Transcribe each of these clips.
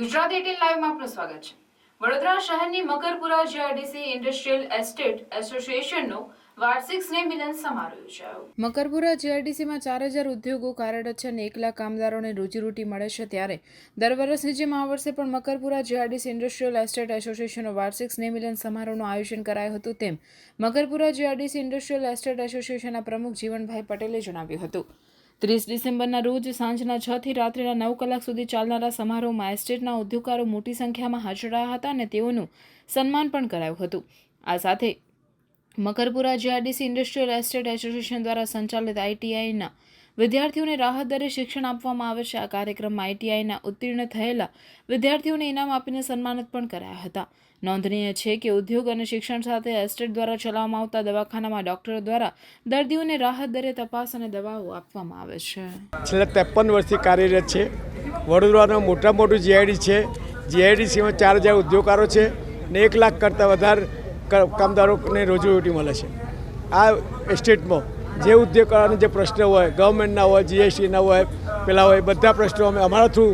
Gujarat eighteen લાઈવમાં આપનું સ્વાગત છે. વડોદરા શહેરની મકરપુરા જીઆરડીસી ઇન્ડસ્ટ્રીયલ એસ્ટેટ એસોસિએશનનો મકરપુરા જીઆરડીસીમાં ચાર હજાર ઉદ્યોગો કાર્યરત છે અને એક લાખ કામદારોને રોજીરોટી મળે છે ત્યારે દર વર્ષની જેમ આ વર્ષે પણ મકરપુરા જીઆરડીસી ઇન્ડસ્ટ્રીયલ એસ્ટેટ એસોસિએશનનો વાર્ષિક સ્નેહ મિલન સમારોહનું આયોજન કરાયું હતું તેમ મકરપુરા જીઆરડીસી ઇન્ડસ્ટ્રીયલ એસ્ટેટ એસોસિએશનના પ્રમુખ જીવનભાઈ પટેલે જણાવ્યું હતું. ત્રીસ ડિસેમ્બરના રોજ સાંજના છ થી રાત્રિના નવ કલાક સુધી ચાલનારા સમારોહમાં એસ્ટેટના ઉદ્યોગકારો મોટી સંખ્યામાં હાજર રહ્યા હતા અને તેઓનું સન્માન પણ કરાયું હતું. આ સાથે Makarpura GRDC industrial estate association દ્વારા સંચાલિત આઈટીઆઈના વિદ્યાર્થીઓને રાહત દરે શિક્ષણ આપવામાં આવે છે. આ કાર્યક્રમમાં આઈટીઆઈના ઉત્તીર્ણ થયેલા વિદ્યાર્થીઓને ઇનામ આપીને સન્માનિત પણ કરાયા હતા. નોંધનીય છે કે ઉદ્યોગ અને શિક્ષણ સાથે એસ્ટેટ દ્વારા ચલાવવામાં આવતા દવાખાનામાં ડોક્ટરો દ્વારા દર્દીઓને રાહત દરે તપાસ અને દવાઓ આપવામાં આવે છે. છેલ્લા ત્રેપન વર્ષથી કાર્યરત છે. વડોદરાનું મોટા મોટું જીઆઈડી છે. જીઆઈડીસીમાં ચાર હજાર ઉદ્યોગકારો છે ને એક લાખ કરતાં વધારે કામદારોને રોજીરોટી મળે છે. આ એસ્ટેટમાં જે ઉદ્યોગકારોને જે પ્રશ્ન હોય ગવર્મેન્ટના હોય જીએસટીના હોય પેલા હોય બધા પ્રશ્નો અમે અમારા થ્રુ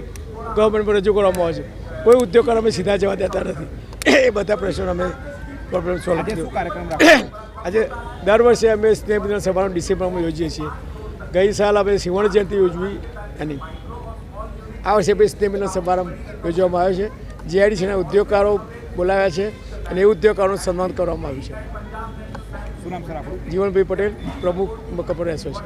ગવર્મેન્ટમાં રજૂ કરવામાં આવે છે. કોઈ ઉદ્યોગકારો અમે સીધા જવા દેતા નથી. એ બધા પ્રશ્નો અમે પ્રોબ્લેમ સોલ્વ આજે દર વર્ષે અમે સ્નેહ સભાનું ડિસેમ્બરમાં યોજીએ છીએ. ગઈ સાલ અમે સિંહણ જયંતિ ઉજવી એની. આ વર્ષે પછી સ્નેહ સમારંભ યોજવામાં આવ્યો છે. જીઆઈડીસીના ઉદ્યોગકારો બોલાવ્યા છે અને એ ઉદ્યોગકારોનું સન્માન કરવામાં આવ્યું છે. શું નામ સર આપણું જીવનભાઈ પટેલ પ્રમુખ મકપર એસોસિએશન